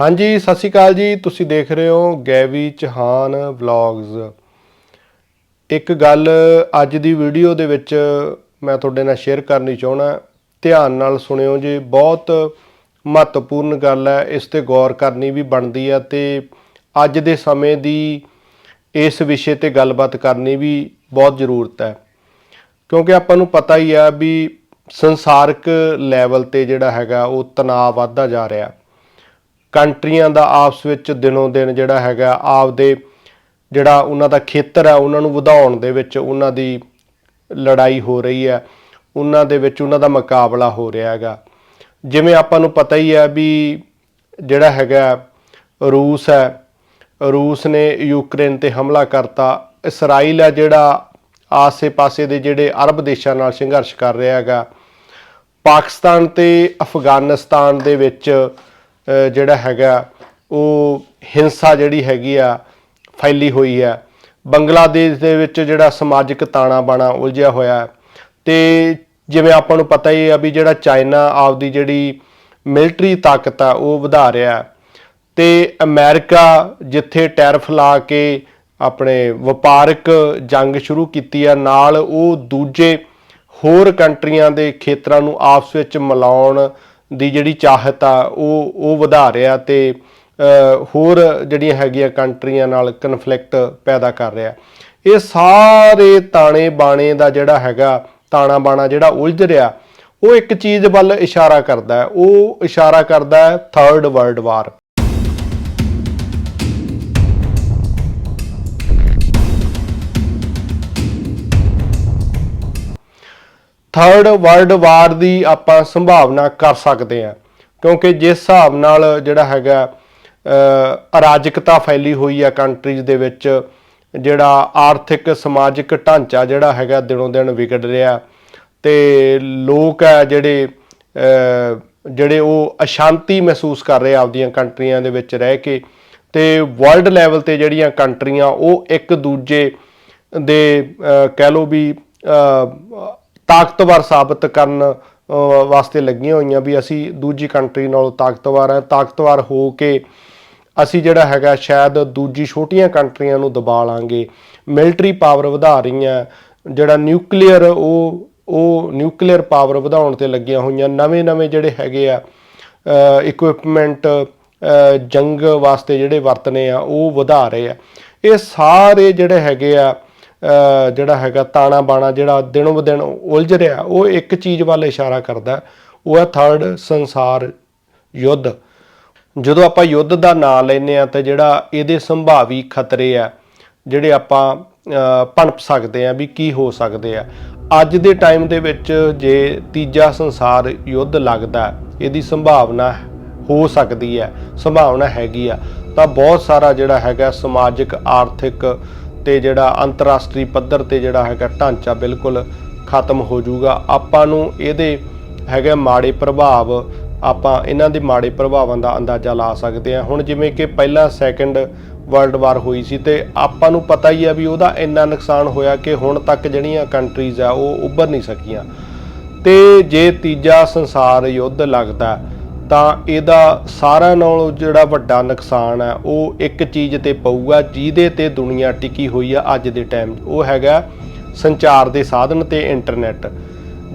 ਹਾਂਜੀ, ਸਤਿ ਸ਼੍ਰੀ ਅਕਾਲ ਜੀ। ਤੁਸੀਂ ਦੇਖ ਰਹੇ ਹੋ ਗੈਵੀ ਚਹਾਨ ਵਲੌਗਸ ਇੱਕ ਗੱਲ ਅੱਜ ਦੀ ਵੀਡੀਓ ਦੇ ਵਿੱਚ ਮੈਂ ਤੁਹਾਡੇ ਨਾਲ ਸ਼ੇਅਰ ਕਰਨੀ ਚਾਹਣਾ ਧਿਆਨ ਨਾਲ ਸੁਣਿਓ ਜੀ, ਬਹੁਤ ਮਹੱਤਵਪੂਰਨ ਗੱਲ ਹੈ। ਇਸ ਤੇ ਗੌਰ ਕਰਨੀ ਵੀ ਬਣਦੀ ਹੈ ਤੇ ਅੱਜ ਦੇ ਸਮੇਂ ਦੀ ਇਸ ਵਿਸ਼ੇ ਤੇ ਗੱਲਬਾਤ ਕਰਨੀ ਵੀ ਬਹੁਤ ਜ਼ਰੂਰਤ ਹੈ। ਕਿਉਂਕਿ ਆਪਾਂ ਨੂੰ ਪਤਾ ਹੀ ਆ ਵੀ ਸੰਸਾਰਕ ਲੈਵਲ ਤੇ ਜਿਹੜਾ ਹੈਗਾ ਉਹ ਤਣਾਅ ਵੱਧਦਾ ਜਾ ਰਿਹਾ। ਕੰਟਰੀਆਂ ਦਾ ਆਪਸ ਵਿੱਚ ਦਿਨੋਂ ਦਿਨ ਜਿਹੜਾ ਹੈਗਾ ਆਪਦੇ ਜਿਹੜਾ ਉਹਨਾਂ ਦਾ ਖੇਤਰ ਹੈ, ਉਹਨਾਂ ਨੂੰ ਵਧਾਉਣ ਦੇ ਵਿੱਚ ਉਹਨਾਂ ਦੀ ਲੜਾਈ ਹੋ ਰਹੀ ਹੈ, ਉਹਨਾਂ ਦੇ ਵਿੱਚ ਉਹਨਾਂ ਦਾ ਮੁਕਾਬਲਾ ਹੋ ਰਿਹਾ ਹੈਗਾ। ਜਿਵੇਂ ਆਪਾਂ ਨੂੰ ਪਤਾ ਹੀ ਹੈ ਵੀ ਜਿਹੜਾ ਹੈਗਾ ਰੂਸ ਹੈ, ਰੂਸ ਨੇ ਯੂਕਰੇਨ ਤੇ ਹਮਲਾ ਕਰਤਾ। ਇਸਰਾਈਲ ਹੈ ਜਿਹੜਾ ਆਸੇ-ਪਾਸੇ ਦੇ ਜਿਹੜੇ ਅਰਬ ਦੇਸ਼ਾਂ ਨਾਲ ਸੰਘਰਸ਼ ਕਰ ਰਿਹਾ ਹੈਗਾ। ਪਾਕਿਸਤਾਨ ਤੇ ਅਫਗਾਨਿਸਤਾਨ ਦੇ ਵਿੱਚ ਜਿਹੜਾ ਹੈਗਾ, ਉਹ ਹਿੰਸਾ ਜਿਹੜੀ ਹੈਗੀ ਆ, ਫੈਲੀ ਹੋਈ ਹੈ ਬੰਗਲਾਦੇਸ਼ ਦੇ ਵਿੱਚ ਜਿਹੜਾ ਸਮਾਜਿਕ ਤਾਣਾ ਬਾਣਾ ਉਲਝਿਆ ਹੋਇਆ ਹੈ। ਤੇ ਜਿਵੇਂ ਆਪਾਂ ਨੂੰ ਪਤਾ ਹੀ ਆ ਵੀ ਜਿਹੜਾ ਚਾਈਨਾ ਆਪਦੀ ਜਿਹੜੀ ਮਿਲਟਰੀ ਤਾਕਤ ਆ, ਉਹ ਵਧਾ ਰਿਹਾ ਹੈ। ਤੇ ਅਮਰੀਕਾ ਜਿੱਥੇ ਟੈਰਫ ਲਾ ਕੇ ਆਪਣੇ ਵਪਾਰਕ ਜੰਗ ਸ਼ੁਰੂ ਕੀਤੀ ਆ, ਨਾਲ ਉਹ ਦੂਜੇ ਹੋਰ ਕੰਟਰੀਆਂ ਦੇ ਖੇਤਰਾਂ ਨੂੰ ਆਪਸ ਵਿੱਚ ਮਿਲਾਉਣ ਦੀ ਜਿਹੜੀ ਚਾਹਤ ਆ, ਉਹ ਉਹ ਵਧਾ ਰਿਹਾ ਤੇ ਹੋਰ ਜਿਹੜੀਆਂ ਹੈਗੀਆਂ ਕੰਟਰੀਆਂ ਨਾਲ ਕਨਫਲਿਕਟ ਪੈਦਾ ਕਰ ਰਿਹਾ। ਇਹ ਸਾਰੇ ਤਾਣੇ ਬਾਣੇ ਦਾ ਜਿਹੜਾ ਹੈਗਾ, ਤਾਣਾ ਬਾਣਾ ਜਿਹੜਾ ਉਲਝ ਰਿਹਾ, ਉਹ ਇੱਕ ਚੀਜ਼ ਵੱਲ ਇਸ਼ਾਰਾ ਕਰਦਾ ਹੈ। ਉਹ ਇਸ਼ਾਰਾ ਕਰਦਾ ਹੈ third world war third world war ਦੀ ਆਪਾਂ ਸੰਭਾਵਨਾ ਕਰ ਸਕਦੇ ਹਾਂ, ਕਿਉਂਕਿ ਜਿਸ ਹਿਸਾਬ ਨਾਲ ਜਿਹੜਾ ਹੈਗਾ ਅਰਾਜਕਤਾ ਫੈਲੀ ਹੋਈ ਆ ਕੰਟਰੀਜ਼ ਦੇ ਵਿੱਚ, ਜਿਹੜਾ ਆਰਥਿਕ ਸਮਾਜਿਕ ਢਾਂਚਾ ਜਿਹੜਾ ਹੈਗਾ ਦਿਨੋਂ ਦਿਨ ਵਿਗੜ ਰਿਹਾ, ਤੇ ਲੋਕ ਹੈ ਜਿਹੜੇ ਜਿਹੜੇ ਉਹ ਅਸ਼ਾਂਤੀ ਮਹਿਸੂਸ ਕਰ ਰਹੇ ਆਪਦੀਆਂ ਕੰਟਰੀਆਂ ਦੇ ਵਿੱਚ ਰਹਿ ਕੇ, ਤੇ ਵਰਲਡ ਲੈਵਲ ਤੇ ਜਿਹੜੀਆਂ ਕੰਟਰੀਆਂ ਉਹ ਇੱਕ ਦੂਜੇ ਦੇ ਕਹਿ ਲਓ ਵੀ ਤਾਕਤਵਰ ਸਾਬਤ ਕਰਨ ਵਾਸਤੇ ਲੱਗੀਆਂ ਹੋਈਆਂ ਵੀ ਅਸੀਂ ਦੂਜੀ ਕੰਟਰੀ ਨਾਲੋਂ ਤਾਕਤਵਰ ਹੈ। ਤਾਕਤਵਰ ਹੋ ਕੇ ਅਸੀਂ ਜਿਹੜਾ ਹੈਗਾ ਸ਼ਾਇਦ ਦੂਜੀ ਛੋਟੀਆਂ ਕੰਟਰੀਆਂ ਨੂੰ ਦਬਾ ਲਾਂਗੇ। ਮਿਲਟਰੀ ਪਾਵਰ ਵਧਾ ਰਹੀਆਂ। ਜਿਹੜਾ ਨਿਊਕਲੀਅਰ ਉਹ ਉਹ ਨਿਊਕਲੀਅਰ ਪਾਵਰ ਵਧਾਉਣ ਤੇ ਲੱਗੀਆਂ ਹੋਈਆਂ। ਨਵੇਂ-ਨਵੇਂ ਜਿਹੜੇ ਹੈਗੇ ਆ ਇਕਵਿਪਮੈਂਟ ਜੰਗ ਵਾਸਤੇ ਜਿਹੜੇ ਵਰਤਨੇ ਆ, ਉਹ ਵਧਾ ਰਹੇ ਆ। ਇਹ ਸਾਰੇ ਜਿਹੜੇ ਹੈਗੇ ਆ ਜਿਹੜਾ ਹੈਗਾ ਤਾਣਾ ਬਾਣਾ ਜਿਹੜਾ ਦਿਨੋਂ ਦਿਨ ਉਲਝ ਰਿਹਾ, ਉਹ ਇੱਕ ਚੀਜ਼ ਵੱਲ ਇਸ਼ਾਰਾ ਕਰਦਾ ਉਹ ਹੈ ਥਰਡ ਸੰਸਾਰ ਯੁੱਧ। ਜਦੋਂ ਆਪਾਂ ਯੁੱਧ ਦਾ ਨਾਂ ਲੈਨੇ ਆ ਤੇ ਜਿਹੜਾ ਇਹਦੇ ਸੰਭਾਵੀ ਖਤਰੇ ਆ ਜਿਹੜੇ ਆਪਾਂ ਭਣਪ ਸਕਦੇ ਆ ਵੀ ਕੀ ਹੋ ਸਕਦੇ ਆ। ਅੱਜ ਦੇ ਟਾਈਮ ਦੇ ਵਿੱਚ ਜੇ ਤੀਜਾ ਸੰਸਾਰ ਯੁੱਧ ਲੱਗਦਾ ਇਹਦੀ ਸੰਭਾਵਨਾ ਹੋ ਸਕਦੀ ਹੈ, ਸੰਭਾਵਨਾ ਹੈਗੀ ਆ। ਤਾਂ ਬਹੁਤ ਸਾਰਾ ਜਿਹੜਾ ਹੈਗਾ ਸਮਾਜਿਕ, ਆਰਥਿਕ ਤੇ ਜਿਹੜਾ ਅੰਤਰਰਾਸ਼ਟਰੀ ਪੱਧਰ ਤੇ ਜਿਹੜਾ ਹੈਗਾ ਢਾਂਚਾ ਬਿਲਕੁਲ ਖਤਮ ਹੋ ਜਾਊਗਾ। ਆਪਾਂ ਨੂੰ ਇਹਦੇ ਹੈਗੇ ਮਾੜੇ ਪ੍ਰਭਾਵ, ਆਪਾਂ ਇਹਨਾਂ ਦੇ ਮਾੜੇ ਪ੍ਰਭਾਵਾਂ ਦਾ ਅੰਦਾਜ਼ਾ ਲਾ ਸਕਦੇ ਹਾਂ। ਹੁਣ ਜਿਵੇਂ ਕਿ ਪਹਿਲਾ ਸੈਕੰਡ ਵਰਲਡ ਵਾਰ ਹੋਈ ਸੀ ਤੇ ਆਪਾਂ ਨੂੰ ਪਤਾ ਹੀ ਆ ਵੀ ਉਹਦਾ ਇੰਨਾ ਨੁਕਸਾਨ ਹੋਇਆ ਕਿ ਹੁਣ ਤੱਕ ਜਿਹੜੀਆਂ ਕੰਟਰੀਜ਼ ਆ ਉਹ ਉੱਭਰ ਨਹੀਂ ਸਕੀਆਂ। ਤੇ ਜੇ ਤੀਜਾ ਸੰਸਾਰ ਯੁੱਧ ਲੱਗਦਾ ਤਾਂ ਇਹਦਾ ਸਾਰਿਆਂ ਨਾਲੋਂ ਜਿਹੜਾ ਵੱਡਾ ਨੁਕਸਾਨ ਹੈ, ਉਹ ਇੱਕ ਚੀਜ਼ ਤੇ ਪਊਗਾ ਜਿਹਦੇ ਤੇ ਦੁਨੀਆ ਟਿਕੀ ਹੋਈ ਆ ਅੱਜ ਦੇ ਟਾਈਮ ਉਹ ਹੈਗਾ ਸੰਚਾਰ ਦੇ ਸਾਧਨ ਤੇ ਇੰਟਰਨੈਟ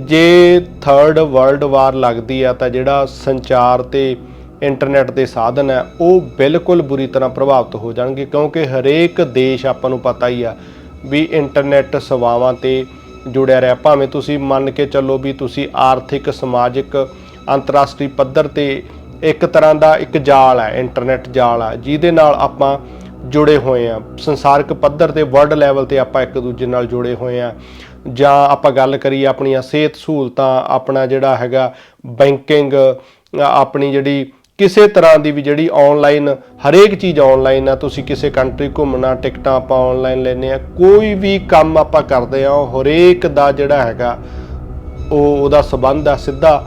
ਜੇ ਥਰਡ ਵਰਲਡ ਵਾਰ ਲੱਗਦੀ ਆ ਤਾਂ ਜਿਹੜਾ ਸੰਚਾਰ ਤੇ ਇੰਟਰਨੈਟ ਦੇ ਸਾਧਨ ਹੈ, ਉਹ ਬਿਲਕੁਲ ਬੁਰੀ ਤਰ੍ਹਾਂ ਪ੍ਰਭਾਵਿਤ ਹੋ ਜਾਣਗੇ, ਕਿਉਂਕਿ ਹਰੇਕ ਦੇਸ਼ ਆਪਾਂ ਨੂੰ ਪਤਾ ਹੀ ਆ ਵੀ ਇੰਟਰਨੈਟ ਸੇਵਾਵਾਂ ਤੇ ਜੁੜਿਆ ਰਿਹਾ। ਭਾਵੇਂ ਤੁਸੀਂ ਮੰਨ ਕੇ ਚੱਲੋ ਵੀ ਤੁਸੀਂ ਆਰਥਿਕ, ਸਮਾਜਿਕ ਅੰਤਰਰਾਸ਼ਟਰੀ ਪੱਧਰ ਤੇ ਇੱਕ ਤਰ੍ਹਾਂ ਦਾ ਇੱਕ ਜਾਲ ਹੈ ਇੰਟਰਨੈਟ ਜਾਲ ਹੈ, ਜਿਹਦੇ ਨਾਲ ਆਪਾਂ ਜੁੜੇ ਹੋਏ ਆ ਸੰਸਾਰਕ ਪੱਧਰ ਤੇ ਵਰਲਡ ਲੈਵਲ ਤੇ ਆਪਾਂ ਇੱਕ ਦੂਜੇ ਨਾਲ ਜੁੜੇ ਹੋਏ ਆ ਜਾਂ ਆਪਾਂ ਗੱਲ ਕਰੀਏ ਆਪਣੀਆਂ ਸਿਹਤ ਸਹੂਲਤਾਂ, ਆਪਣਾ ਜਿਹੜਾ ਹੈਗਾ ਬੈਂਕਿੰਗ ਆਪਣੀ ਜਿਹੜੀ ਕਿਸੇ ਤਰ੍ਹਾਂ ਦੀ ਵੀ ਜਿਹੜੀ ਆਨਲਾਈਨ ਹਰੇਕ ਚੀਜ਼ ਆਨਲਾਈਨ ਆ। ਤੁਸੀਂ ਕਿਸੇ ਕੰਟਰੀ ਘੁੰਮਣਾ, ਟਿਕਟਾਂ ਆਪਾਂ ਆਨਲਾਈਨ ਲੈਨੇ ਆ ਕੋਈ ਵੀ ਕੰਮ ਆਪਾਂ ਕਰਦੇ ਆ ਉਹ ਹਰੇਕ ਦਾ ਜਿਹੜਾ ਹੈਗਾ, ਉਹ ਉਹਦਾ ਸਬੰਧ ਆ ਸਿੱਧਾ।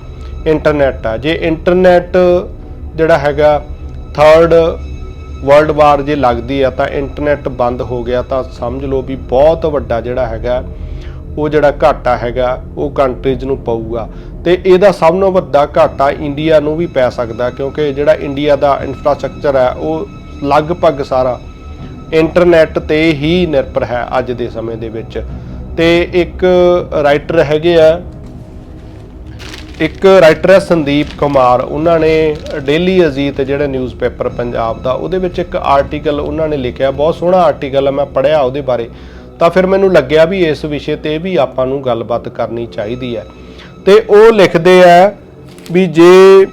ਇੰਟਰਨੈਟ ਆ। ਜੇ ਇੰਟਰਨੈਟ ਜਿਹੜਾ ਹੈਗਾ ਥਰਡ ਵਰਲਡ ਵਾਰ ਜੇ ਲੱਗਦੀ ਆ ਤਾਂ ਇੰਟਰਨੈਟ ਬੰਦ ਹੋ ਗਿਆ ਤਾਂ ਸਮਝ ਲਓ ਵੀ ਬਹੁਤ ਵੱਡਾ ਜਿਹੜਾ ਹੈਗਾ, ਉਹ ਜਿਹੜਾ ਘਾਟਾ ਹੈਗਾ, ਉਹ ਕੰਟਰੀਜ਼ ਨੂੰ ਪਊਗਾ। ਤੇ ਇਹਦਾ ਸਭ ਤੋਂ ਵੱਡਾ ਘਾਟਾ ਇੰਡੀਆ ਨੂੰ ਵੀ ਪੈ ਸਕਦਾ ਕਿਉਂਕਿ ਜਿਹੜਾ ਇੰਡੀਆ ਦਾ ਇਨਫਰਾਸਟ੍ਰਕਚਰ ਹੈ ਉਹ ਲਗਭਗ ਸਾਰਾ ਇੰਟਰਨੈਟ ਤੇ ਹੀ ਨਿਰਭਰ ਹੈ ਅੱਜ ਦੇ ਸਮੇਂ ਦੇ ਵਿੱਚ। ਤੇ ਇੱਕ ਰਾਈਟਰ ਹੈਗੇ ਆ ਇੱਕ ਰਾਈਟਰ ਹੈ ਸੰਦੀਪ ਕੁਮਾਰ, ਉਹਨਾਂ ਨੇ ਡੇਲੀ ਅਜੀਤ ਜਿਹੜਾ ਨਿਊਜ਼ਪੇਪਰ ਪੰਜਾਬ ਦਾ, ਉਹਦੇ ਵਿੱਚ ਇੱਕ ਆਰਟੀਕਲ ਉਹਨਾਂ ਨੇ ਲਿਖਿਆ, ਬਹੁਤ ਸੋਹਣਾ ਆਰਟੀਕਲ ਹੈ, ਮੈਂ ਪੜ੍ਹਿਆ ਉਹਦੇ ਬਾਰੇ। ਤਾਂ ਫਿਰ ਮੈਨੂੰ ਲੱਗਿਆ ਵੀ ਇਸ ਵਿਸ਼ੇ ਤੇ ਵੀ ਆਪਾਂ ਨੂੰ ਗੱਲਬਾਤ ਕਰਨੀ ਚਾਹੀਦੀ ਹੈ। ਤੇ ਉਹ ਲਿਖਦੇ ਆ ਵੀ ਜੇ,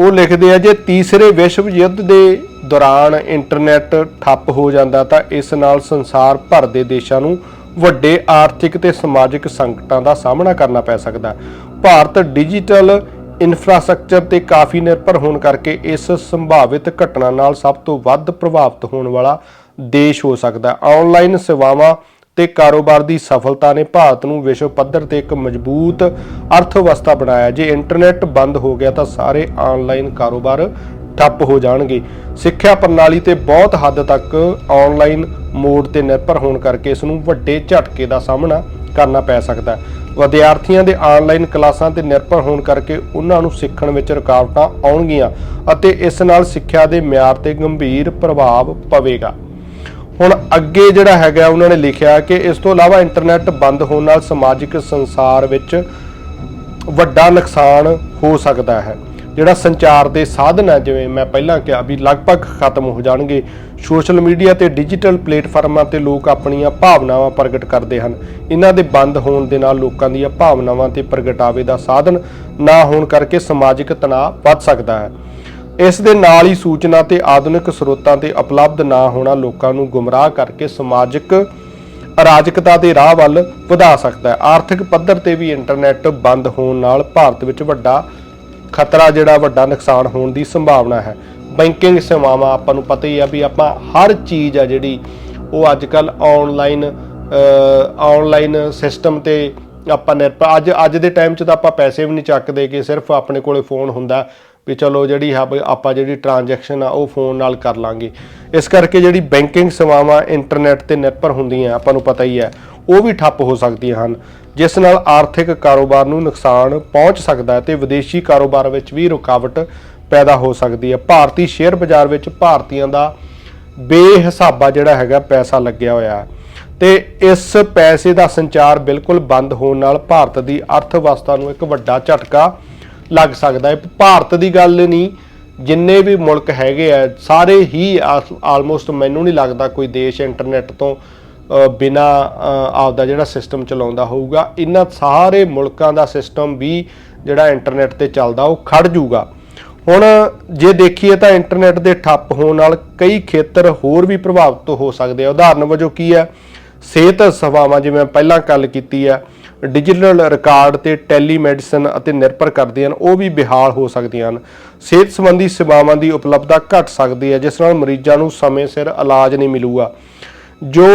ਉਹ ਲਿਖਦੇ ਆ, ਜੇ ਤੀਸਰੇ ਵਿਸ਼ਵ ਯੁੱਧ ਦੇ ਦੌਰਾਨ ਇੰਟਰਨੈਟ ਠੱਪ ਹੋ ਜਾਂਦਾ, ਤਾਂ ਇਸ ਨਾਲ ਸੰਸਾਰ ਭਰ ਦੇ ਦੇਸ਼ਾਂ ਨੂੰ ਵੱਡੇ ਆਰਥਿਕ ਤੇ ਸਮਾਜਿਕ ਸੰਕਟਾਂ ਦਾ ਸਾਹਮਣਾ ਕਰਨਾ ਪੈ ਸਕਦਾ। ਭਾਰਤ ਡਿਜੀਟਲ ਇਨਫਰਾਸਟ੍ਰਕਚਰ ਤੇ ਕਾਫੀ ਨਿਰਭਰ ਹੋਣ ਕਰਕੇ ਇਸ ਸੰਭਾਵਿਤ ਘਟਨਾ ਨਾਲ ਸਭ ਤੋਂ ਵੱਧ ਪ੍ਰਭਾਵਿਤ ਹੋਣ ਵਾਲਾ ਦੇਸ਼ ਹੋ ਸਕਦਾ ਹੈ। ਆਨਲਾਈਨ ਸੇਵਾਵਾਂ ਤੇ ਕਾਰੋਬਾਰ ਦੀ ਸਫਲਤਾ ਨੇ ਭਾਰਤ ਨੂੰ ਵਿਸ਼ਵ ਪੱਧਰ ਤੇ ਇੱਕ ਮਜ਼ਬੂਤ ਅਰਥਵਿਵਸਥਾ ਬਣਾਇਆ। ਜੇ ਇੰਟਰਨੈਟ ਬੰਦ ਹੋ ਗਿਆ ਤਾਂ ਸਾਰੇ ਆਨਲਾਈਨ ਕਾਰੋਬਾਰ ਠੱਪ ਹੋ ਜਾਣਗੇ। ਸਿੱਖਿਆ ਪ੍ਰਣਾਲੀ ਤੇ ਬਹੁਤ ਹੱਦ ਤੱਕ ਆਨਲਾਈਨ ਮੋਡ ਤੇ ਨਿਰਭਰ ਹੋਣ ਕਰਕੇ ਇਸ ਨੂੰ ਵੱਡੇ ਝਟਕੇ ਦਾ ਸਾਹਮਣਾ ਕਰਨਾ ਪੈ ਸਕਦਾ ਹੈ। ਵਿਦਿਆਰਥੀਆਂ ਦੇ ਆਨਲਾਈਨ ਕਲਾਸਾਂ ਤੇ ਨਿਰਭਰ ਹੋਣ ਕਰਕੇ ਉਹਨਾਂ ਨੂੰ ਸਿੱਖਣ ਵਿੱਚ ਰੁਕਾਵਟਾਂ ਆਉਣਗੀਆਂ ਅਤੇ ਇਸ ਨਾਲ ਸਿੱਖਿਆ ਦੇ ਮਿਆਰ ਤੇ ਗੰਭੀਰ ਪ੍ਰਭਾਵ ਪਵੇਗਾ। ਹੁਣ ਅੱਗੇ ਜਿਹੜਾ ਹੈਗਾ, ਉਹਨਾਂ ਨੇ ਲਿਖਿਆ ਕਿ ਇਸ ਤੋਂ ਇਲਾਵਾ ਇੰਟਰਨੈਟ ਬੰਦ ਹੋਣ ਨਾਲ ਸਮਾਜਿਕ ਸੰਸਾਰ ਵਿੱਚ ਵੱਡਾ ਨੁਕਸਾਨ ਹੋ ਸਕਦਾ ਹੈ। ਜਿਹੜਾ ਸੰਚਾਰ ਦੇ ਸਾਧਨ ਹੈ ਜਿਵੇਂ ਮੈਂ ਪਹਿਲਾਂ ਕਿਹਾ ਵੀ ਲਗਭਗ ਖਤਮ ਹੋ ਜਾਣਗੇ, ਸੋਸ਼ਲ ਮੀਡੀਆ ਤੇ ਡਿਜੀਟਲ ਪਲੇਟਫਾਰਮਾਂ ਤੇ ਲੋਕ ਆਪਣੀਆਂ ਭਾਵਨਾਵਾਂ ਪ੍ਰਗਟ ਕਰਦੇ ਹਨ। ਇਹਨਾਂ ਦੇ ਬੰਦ ਹੋਣ ਦੇ ਨਾਲ ਲੋਕਾਂ ਦੀਆਂ ਭਾਵਨਾਵਾਂ ਤੇ ਪ੍ਰਗਟਾਵੇ ਦਾ ਸਾਧਨ ਨਾ ਹੋਣ ਕਰਕੇ ਸਮਾਜਿਕ ਤਣਾਅ ਵੱਧ ਸਕਦਾ ਹੈ। ਇਸ ਦੇ ਨਾਲ ਹੀ ਸੂਚਨਾ ਤੇ ਆਧੁਨਿਕ ਸਰੋਤਾਂ ਤੇ ਉਪਲਬਧ ਨਾ ਹੋਣਾ ਲੋਕਾਂ ਨੂੰ ਗੁੰਮਰਾਹ ਕਰਕੇ ਸਮਾਜਿਕ ਅਰਾਜਕਤਾ ਦੇ ਰਾਹ ਵੱਲ ਵਧਾ ਸਕਦਾ ਹੈ। ਆਰਥਿਕ ਪੱਧਰ ਤੇ ਵੀ ਇੰਟਰਨੈਟ ਬੰਦ ਹੋਣ ਨਾਲ ਭਾਰਤ ਵਿੱਚ ਵੱਡਾ ਖਤਰਾ ਜਿਹੜਾ ਵੱਡਾ ਨੁਕਸਾਨ ਹੋਣ ਦੀ ਸੰਭਾਵਨਾ ਹੈ। ਬੈਂਕਿੰਗ ਸੇਵਾਵਾਂ ਆਪਾਂ ਨੂੰ ਪਤਾ ਹੀ ਆ ਵੀ ਆਪਾਂ ਹਰ ਚੀਜ਼ ਆ ਜਿਹੜੀ ਉਹ ਅੱਜ ਕੱਲ ਆਨਲਾਈਨ ਆਨਲਾਈਨ ਸਿਸਟਮ ਤੇ ਆਪਾਂ ਨਿਰਭਰ ਅੱਜ ਅੱਜ ਦੇ ਟਾਈਮ 'ਚ ਤਾਂ ਆਪਾਂ ਪੈਸੇ ਵੀ ਨਹੀਂ ਚੱਕਦੇ ਕਿ ਸਿਰਫ ਆਪਣੇ ਕੋਲੇ ਫੋਨ ਹੁੰਦਾ ਵੀ ਚਲੋ ਜਿਹੜੀ ਆ ਵੀ ਆਪਾਂ ਜਿਹੜੀ ਟ੍ਰਾਂਜੈਕਸ਼ਨ ਆ ਉਹ ਫੋਨ ਨਾਲ ਕਰ ਲਾਂਗੇ। ਇਸ ਕਰਕੇ ਜਿਹੜੀ ਬੈਂਕਿੰਗ ਸੇਵਾਵਾਂ ਇੰਟਰਨੈਟ ਤੇ ਨਿਰਭਰ ਹੁੰਦੀਆਂ, ਆਪਾਂ ਨੂੰ ਪਤਾ ਹੀ ਹੈ ਉਹ ਵੀ ਠੱਪ ਹੋ ਸਕਦੀਆਂ ਹਨ, ਜਿਸ ਨਾਲ ਆਰਥਿਕ ਕਾਰੋਬਾਰ ਨੂੰ ਨੁਕਸਾਨ ਪਹੁੰਚ ਸਕਦਾ ਹੈ ਤੇ ਵਿਦੇਸ਼ੀ ਕਾਰੋਬਾਰ ਵਿੱਚ ਵੀ ਰੁਕਾਵਟ ਪੈਦਾ ਹੋ ਸਕਦੀ ਹੈ। ਭਾਰਤੀ ਸ਼ੇਅਰ ਬਾਜ਼ਾਰ ਵਿੱਚ ਭਾਰਤੀਆਂ ਦਾ ਬੇਹਿਸਾਬਾ ਜਿਹੜਾ ਹੈਗਾ, ਪੈਸਾ ਲੱਗਿਆ ਹੋਇਆ ਹੈ ਤੇ ਇਸ ਪੈਸੇ ਦਾ ਸੰਚਾਰ ਬਿਲਕੁਲ ਬੰਦ ਹੋਣ ਨਾਲ ਭਾਰਤ ਦੀ ਅਰਥ ਵਿਵਸਥਾ ਨੂੰ ਇੱਕ ਵੱਡਾ ਝਟਕਾ ਲੱਗ ਸਕਦਾ ਹੈ। ਭਾਰਤ ਦੀ ਗੱਲ ਨਹੀਂ, ਜਿੰਨੇ ਵੀ ਮੁਲਕ ਹੈਗੇ ਆ, ਸਾਰੇ ਹੀ ਆਲਮੋਸਟ ਮੈਨੂੰ ਨਹੀਂ ਲੱਗਦਾ ਕੋਈ ਦੇਸ਼ ਇੰਟਰਨੈਟ ਤੋਂ ਬਿਨਾ ਆਪਦਾ ਜਿਹੜਾ ਸਿਸਟਮ ਚਲਾਉਂਦਾ ਹੋਊਗਾ, ਇਹਨਾਂ ਸਾਰੇ ਮੁਲਕਾਂ ਦਾ ਸਿਸਟਮ ਵੀ ਜਿਹੜਾ ਇੰਟਰਨੈਟ ਤੇ ਚੱਲਦਾ, ਉਹ ਖੜ ਜੂਗਾ ਹੁਣ ਜੇ ਦੇਖੀਏ ਤਾਂ ਇੰਟਰਨੈਟ ਦੇ ਠੱਪ ਹੋਣ ਨਾਲ ਕਈ ਖੇਤਰ ਹੋਰ ਵੀ ਪ੍ਰਭਾਵਿਤ ਹੋ ਸਕਦੇ ਆ। ਉਦਾਹਰਨ ਵਜੋਂ ਕੀ ਹੈ? ਸਿਹਤ ਸੇਵਾਵਾਂ, ਜਿਵੇਂ ਪਹਿਲਾਂ ਗੱਲ ਕੀਤੀ ਹੈ ਡਿਜੀਟਲ ਰਿਕਾਰਡ ਤੇ ਟੈਲੀਮੈਡੀਸਨ ਅਤੇ ਨਿਰਭਰ ਕਰਦੀਆਂ ਹਨ, ਉਹ ਵੀ ਬਿਹਾਲ ਹੋ ਸਕਦੀਆਂ ਹਨ। ਸਿਹਤ ਸੰਬੰਧੀ ਸੇਵਾਵਾਂ ਦੀ ਉਪਲਬਧਤਾ ਘਟ ਸਕਦੀ ਹੈ, ਜਿਸ ਨਾਲ ਮਰੀਜ਼ਾਂ ਨੂੰ ਸਮੇਂ ਸਿਰ ਇਲਾਜ ਨਹੀਂ ਮਿਲੂਗਾ। ਜੋ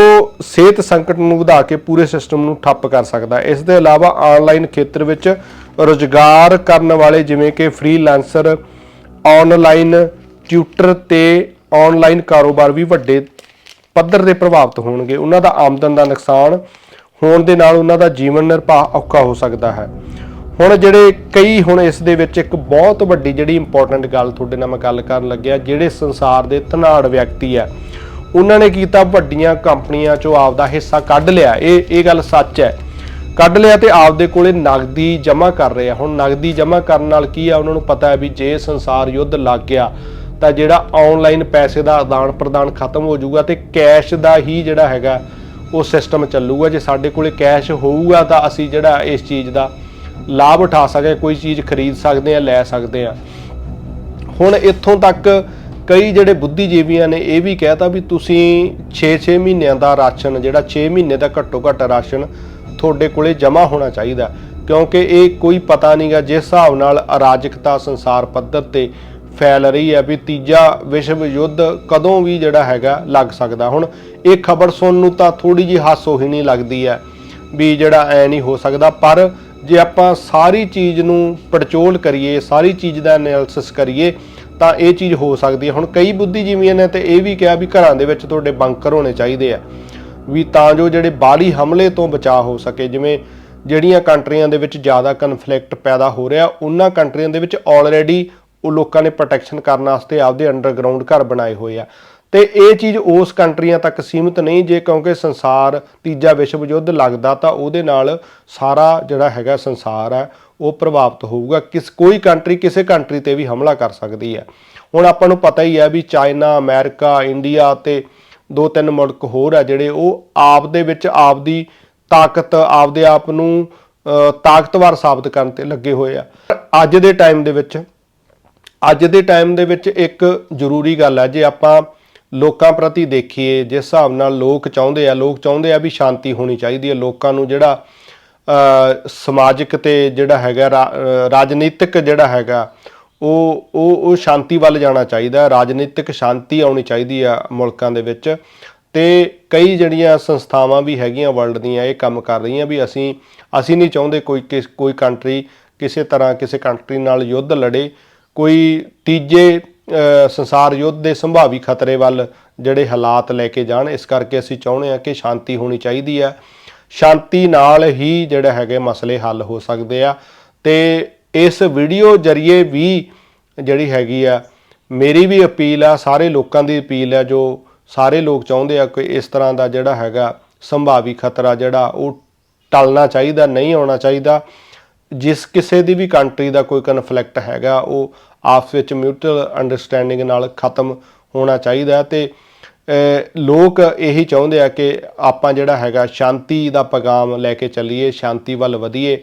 ਸਿਹਤ ਸੰਕਟ ਨੂੰ ਵਧਾ ਕੇ ਪੂਰੇ ਸਿਸਟਮ ਨੂੰ ਠੱਪ ਕਰ ਸਕਦਾ ਹੈ। ਇਸ ਦੇ ਇਲਾਵਾ ਆਨਲਾਈਨ ਖੇਤਰ ਵਿੱਚ ਰੁਜ਼ਗਾਰ ਕਰਨ ਵਾਲੇ ਜਿਵੇਂ ਕਿ ਫ੍ਰੀਲਾਂਸਰ ਆਨਲਾਈਨ ਟਿਊਟਰ ਤੇ ਆਨਲਾਈਨ ਕਾਰੋਬਾਰ ਵੀ ਵੱਡੇ ਪੱਧਰ ਤੇ ਪ੍ਰਭਾਵਿਤ ਹੋਣਗੇ। ਉਹਨਾਂ ਦਾ ਆਮਦਨ ਦਾ ਨੁਕਸਾਨ ਹੋਣ ਦੇ ਨਾਲ ਉਹਨਾਂ ਦਾ ਜੀਵਨ ਨਿਰਵਾਹ ਔਖਾ ਹੋ ਸਕਦਾ ਹੈ। ਹੁਣ ਜਿਹੜੇ ਕਈ ਹੁਣ ਇਸ ਦੇ ਵਿੱਚ ਇੱਕ ਬਹੁਤ ਵੱਡੀ ਜਿਹੜੀ ਇੰਪੋਰਟੈਂਟ ਗੱਲ ਤੁਹਾਡੇ ਨਾਲ ਮੈਂ ਗੱਲ ਕਰਨ ਲੱਗਿਆ, ਜਿਹੜੇ ਸੰਸਾਰ ਦੇ ਧਨਾੜ ਵਿਅਕਤੀ ਆ ਉਹਨਾਂ ਨੇ ਕੀਤਾ ਵੱਡੀਆਂ ਕੰਪਨੀਆਂ ਚੋਂ ਆਪਦਾ ਹਿੱਸਾ ਕੱਢ ਲਿਆ। ਇਹ ਇਹ ਗੱਲ ਸੱਚ ਹੈ। ਕੱਢ ਲਿਆ ਤੇ ਆਪਦੇ ਕੋਲੇ ਨਗਦੀ ਜਮ੍ਹਾਂ ਕਰ ਰਹੇ ਆ। ਹੁਣ ਨਗਦੀ ਜਮ੍ਹਾਂ ਕਰਨ ਨਾਲ ਕੀ ਆ? ਉਹਨਾਂ ਨੂੰ ਪਤਾ ਹੈ ਵੀ ਜੇ ਸੰਸਾਰ ਯੁੱਧ ਲੱਗ ਗਿਆ, ਤਾਂ ਜਿਹੜਾ ਆਨਲਾਈਨ ਪੈਸੇ ਦਾ ਆਦਾਨ ਪ੍ਰਦਾਨ ਖਤਮ ਹੋ ਜਾਊਗਾ ਤੇ ਕੈਸ਼ ਦਾ ਹੀ ਜਿਹੜਾ ਹੈਗਾ, ਉਹ ਸਿਸਟਮ ਚੱਲੂਗਾ। ਜੇ ਸਾਡੇ ਕੋਲੇ ਕੈਸ਼ ਹੋਊਗਾ, ਤਾਂ ਅਸੀਂ ਜਿਹੜਾ ਇਸ ਚੀਜ਼ ਦਾ ਲਾਭ ਉਠਾ ਸਕਦੇ ਕੋਈ ਚੀਜ਼ ਖਰੀਦ ਸਕਦੇ ਆ, ਲੈ ਸਕਦੇ ਆ। ਹੁਣ ਇੱਥੋਂ ਤੱਕ ਕਈ ਜਿਹੜੇ ਬੁੱਧੀਜੀਵੀਆਂ ਨੇ ਇਹ ਵੀ ਕਹਿਤਾ ਵੀ ਤੁਸੀਂ 6-6 ਮਹੀਨਿਆਂ ਦਾ ਰਾਸ਼ਨ, ਜਿਹੜਾ 6 ਮਹੀਨੇ ਦਾ ਘੱਟੋ ਘੱਟ ਰਾਸ਼ਨ ਤੁਹਾਡੇ ਕੋਲੇ ਜਮ੍ਹਾਂ ਹੋਣਾ ਚਾਹੀਦਾ। ਕਿਉਂਕਿ ਇਹ ਕੋਈ ਪਤਾ ਨਹੀਂਗਾ ਜਿਸ ਹਿਸਾਬ ਨਾਲ ਅਰਾਜਕਤਾ ਸੰਸਾਰ ਪੱਧਰ ਤੇ ਫੈਲ ਰਹੀ ਹੈ ਵੀ ਤੀਜਾ ਵਿਸ਼ਵ ਯੁੱਧ ਕਦੋਂ ਵੀ ਜਿਹੜਾ ਹੈਗਾ ਲੱਗ ਸਕਦਾ। ਹੁਣ ਇਹ ਖਬਰ ਸੁਣਨ ਨੂੰ ਤਾਂ ਥੋੜੀ ਜੀ ਹਾਸੋ ਨਹੀਂ ਲੱਗਦੀ ਹੈ ਵੀ ਜਿਹੜਾ ਐ ਨਹੀਂ ਹੋ ਸਕਦਾ। ਪਰ ਜੇ ਆਪਾਂ ਸਾਰੀ ਚੀਜ਼ ਨੂੰ ਪੜਚੋਲ ਕਰੀਏ, ਸਾਰੀ ਚੀਜ਼ ਦਾ ਐਨਾਲਿਸਿਸ ਕਰੀਏ ਤਾਂ ਇਹ ਚੀਜ਼ ਹੋ ਸਕਦੀ ਹੈ। ਹੁਣ ਕਈ ਬੁੱਧੀਜੀਵੀਆਂ ਨੇ ਤੇ ਇਹ ਵੀ ਕਿਹਾ ਵੀ ਘਰਾਂ ਦੇ ਵਿੱਚ ਤੁਹਾਡੇ ਬੰਕਰ ਹੋਣੇ ਚਾਹੀਦੇ ਆ, ਵੀ ਤਾਂ ਜੋ ਜਿਹੜੇ ਬਾਹਰੀ ਹਮਲੇ ਤੋਂ ਬਚਾਅ ਹੋ ਸਕੇ, ਜਿਵੇਂ ਜਿਹੜੀਆਂ ਕੰਟਰੀਆਂ ਦੇ ਵਿੱਚ ਜ਼ਿਆਦਾ ਕਨਫਲਿਕਟ ਪੈਦਾ ਹੋ ਰਿਹਾ, ਉਹਨਾਂ ਕੰਟਰੀਆਂ ਦੇ ਵਿੱਚ ਆਲਰੇਡੀ ਉਹ ਲੋਕਾਂ ਨੇ ਪ੍ਰੋਟੈਕਸ਼ਨ ਕਰਨ ਵਾਸਤੇ ਆਪਦੇ ਅੰਡਰਗਰਾਉਂਡ ਘਰ ਬਣਾਏ ਹੋਏ ਆ। ਤੇ ਇਹ ਚੀਜ਼ ਉਸ ਕੰਟਰੀਆਂ ਤੱਕ ਸੀਮਿਤ ਨਹੀਂ, ਜੇ ਕਿਉਂਕਿ ਸੰਸਾਰ ਤੀਜਾ ਵਿਸ਼ਵ ਯੁੱਧ ਲੱਗਦਾ ਤਾਂ ਉਹਦੇ ਨਾਲ ਸਾਰਾ ਜਿਹੜਾ ਹੈਗਾ ਸੰਸਾਰ ਹੈ, ਉਹ ਪ੍ਰਭਾਵਿਤ ਹੋਊਗਾ। ਕਿਸ, ਕੋਈ ਕੰਟਰੀ ਕਿਸੇ ਕੰਟਰੀ ਤੇ ਵੀ ਹਮਲਾ ਕਰ ਸਕਦੀ ਹੈ। ਹੁਣ ਆਪਾਂ ਨੂੰ ਪਤਾ ਹੀ ਹੈ ਵੀ ਚਾਈਨਾ, ਅਮਰੀਕਾ, ਇੰਡੀਆ ਤੇ ਦੋ ਤਿੰਨ ਮੁਲਕ ਹੋਰ ਆ ਜਿਹੜੇ ਉਹ ਆਪ ਦੇ ਵਿੱਚ ਆਪ ਦੀ ਤਾਕਤ, ਆਪਦੇ ਆਪ ਨੂੰ ਤਾਕਤਵਰ ਸਾਬਤ ਕਰਨ ਤੇ ਲੱਗੇ ਹੋਏ ਆ। ਅੱਜ ਦੇ ਟਾਈਮ ਦੇ ਵਿੱਚ, ਅੱਜ ਦੇ ਟਾਈਮ ਦੇ ਵਿੱਚ ਇੱਕ ਜ਼ਰੂਰੀ ਗੱਲ ਹੈ, ਜੇ ਆਪਾਂ ਲੋਕਾਂ ਪ੍ਰਤੀ ਦੇਖੀਏ, ਜਿਸ ਹਿਸਾਬ ਨਾਲ ਲੋਕ ਚਾਹੁੰਦੇ ਆ, ਲੋਕ ਚਾਹੁੰਦੇ ਆ ਵੀ ਸ਼ਾਂਤੀ ਹੋਣੀ ਚਾਹੀਦੀ ਹੈ। ਲੋਕਾਂ ਨੂੰ ਜਿਹੜਾ ਸਮਾਜਿਕ ਤੇ ਜਿਹੜਾ ਹੈਗਾ ਰਾਜਨੀਤਿਕ ਜਿਹੜਾ ਹੈਗਾ, ਉਹ ਉਹ ਉਹ ਸ਼ਾਂਤੀ ਵੱਲ ਜਾਣਾ ਚਾਹੀਦਾ ਰਾਜਨੀਤਿਕ ਸ਼ਾਂਤੀ ਆਉਣੀ ਚਾਹੀਦੀ ਆ ਮੁਲਕਾਂ ਦੇ ਵਿੱਚ। ਤੇ ਕਈ ਜਿਹੜੀਆਂ ਸੰਸਥਾਵਾਂ ਵੀ ਹੈਗੀਆਂ ਵਰਲਡ ਦੀਆਂ, ਇਹ ਕੰਮ ਕਰ ਰਹੀਆਂ ਵੀ ਅਸੀਂ ਅਸੀਂ ਨਹੀਂ ਚਾਹੁੰਦੇ ਕੋਈ ਕਿਸ- ਕੋਈ ਕੰਟਰੀ ਕਿਸੇ ਤਰ੍ਹਾਂ ਕਿਸੇ ਕੰਟਰੀ ਨਾਲ ਯੁੱਧ ਲੜੇ। ਕੋਈ ਤੀਜੇ ਸੰਸਾਰ ਯੁੱਧ ਦੇ ਸੰਭਾਵੀ ਖਤਰੇ ਵੱਲ ਜਿਹੜੇ ਹਾਲਾਤ ਲੈ ਕੇ ਜਾਣ, ਇਸ ਕਰਕੇ ਅਸੀਂ ਚਾਹੁੰਦੇ ਹਾਂ ਕਿ ਸ਼ਾਂਤੀ ਹੋਣੀ ਚਾਹੀਦੀ ਹੈ। ਸ਼ਾਂਤੀ ਨਾਲ ਹੀ ਜਿਹੜੇ ਹੈਗੇ ਮਸਲੇ ਹੱਲ ਹੋ ਸਕਦੇ ਆ। ਤੇ ਇਸ ਵੀਡੀਓ ਜਰੀਏ ਵੀ ਜਿਹੜੀ ਹੈਗੀ ਆ, ਮੇਰੀ ਵੀ ਅਪੀਲ ਆ, ਸਾਰੇ ਲੋਕਾਂ ਦੀ ਅਪੀਲ ਆ, ਜੋ ਸਾਰੇ ਲੋਕ ਚਾਹੁੰਦੇ ਆ ਕਿ ਇਸ ਤਰ੍ਹਾਂ ਦਾ ਜਿਹੜਾ ਹੈਗਾ ਸੰਭਾਵੀ ਖਤਰਾ ਜਿਹੜਾ ਉਹ ਟਲਣਾ ਚਾਹੀਦਾ, ਨਹੀਂ ਆਉਣਾ ਚਾਹੀਦਾ। ਜਿਸ ਕਿਸੇ ਦੀ ਵੀ ਕੰਟਰੀ ਦਾ ਕੋਈ ਕਨਫਲਿਕਟ ਹੈਗਾ, ਉਹ ਆਪਸ ਵਿੱਚ ਮਿਊਚੁਅਲ ਅੰਡਰਸਟੈਂਡਿੰਗ ਨਾਲ ਖਤਮ ਹੋਣਾ ਚਾਹੀਦਾ ਹੈ ਤੇ ਲੋਕ ਇਹੀ ਚਾਹੁੰਦੇ ਆ ਕਿ ਆਪਾਂ ਜਿਹੜਾ ਹੈਗਾ ਸ਼ਾਂਤੀ ਦਾ ਪੈਗਾਮ ਲੈ ਕੇ ਚੱਲੀਏ, ਸ਼ਾਂਤੀ ਵੱਲ ਵਧੀਏ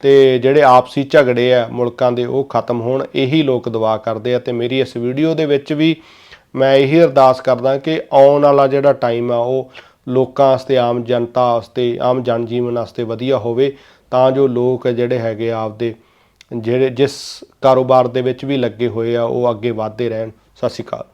ਤੇ ਜਿਹੜੇ ਆਪਸੀ ਝਗੜੇ ਆ ਮੁਲਕਾਂ ਦੇ ਉਹ ਖਤਮ ਹੋਣ, ਇਹੀ ਲੋਕ ਦੁਆ ਕਰਦੇ ਆ ਤੇ ਮੇਰੀ ਇਸ ਵੀਡੀਓ ਦੇ ਵਿੱਚ ਵੀ ਮੈਂ ਇਹੀ ਅਰਦਾਸ ਕਰਦਾ ਕਿ ਆਉਣ ਵਾਲਾ ਜਿਹੜਾ ਟਾਈਮ ਆ ਉਹ ਲੋਕਾਂ ਵਾਸਤੇ, ਆਮ ਜਨਤਾ ਵਾਸਤੇ, ਆਮ ਜਨ ਜੀਵਨ ਵਾਸਤੇ ਵਧੀਆ ਹੋਵੇ ਤਾਂ ਜੋ ਲੋਕ ਜਿਹੜੇ ਹੈਗੇ ਆਪਦੇ ਜਿਹੜੇ ਜਿਸ ਕਾਰੋਬਾਰ ਦੇ ਵਿੱਚ ਵੀ ਲੱਗੇ ਹੋਏ ਆ, ਉਹ ਅੱਗੇ ਵਧਦੇ ਰਹਿਣ। ਸਤਿ ਸ਼੍ਰੀ ਅਕਾਲ।